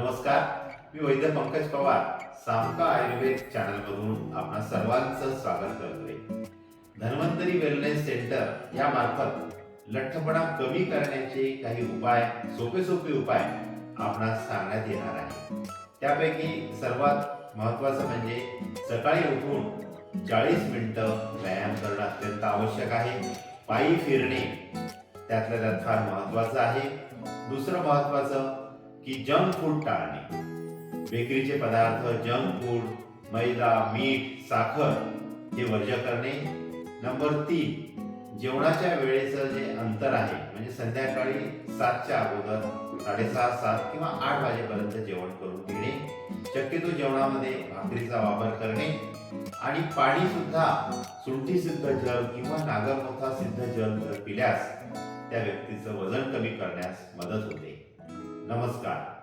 नमस्कार. मी वैद्य पंकज पवार सामका आयुर्वेद चॅनल मधून आपणा सर्वांचं स्वागत करतोय. धन्वंतरी वेलनेस सेंटर या मार्फत लठ्ठपणा कमी करण्याचे काही उपाय सोपे सोपे उपाय आपणास सांगण्यात येणार आहे. त्यापैकी सर्वात महत्वाचं म्हणजे सकाळी उठून चाळीस मिनिटं व्यायाम करणं अत्यंत आवश्यक आहे. पायी फिरणे त्यातल्या त्यात फार महत्वाचं आहे. दुसरं महत्वाचं की जंक फूड टाळणे. बेकरीचे पदार्थ जंक फूड मैदा मीठ साखर हे वर्ज्य करणे. नंबर तीन जेवणाच्या वेळेचं जे अंतर आहे म्हणजे संध्याकाळी सातच्या अगोदर साडेसात सात किंवा आठ वाजेपर्यंत जेवण करून घेणे. शक्यतो जेवणामध्ये भाकरीचा वापर करणे. आणि पाणी सुद्धा सुंठी सिद्ध जल किंवा नागरमोथा सिद्ध जल जर पिल्यास त्या व्यक्तीचं वजन कमी करण्यास मदत होते. નમસ્કાર.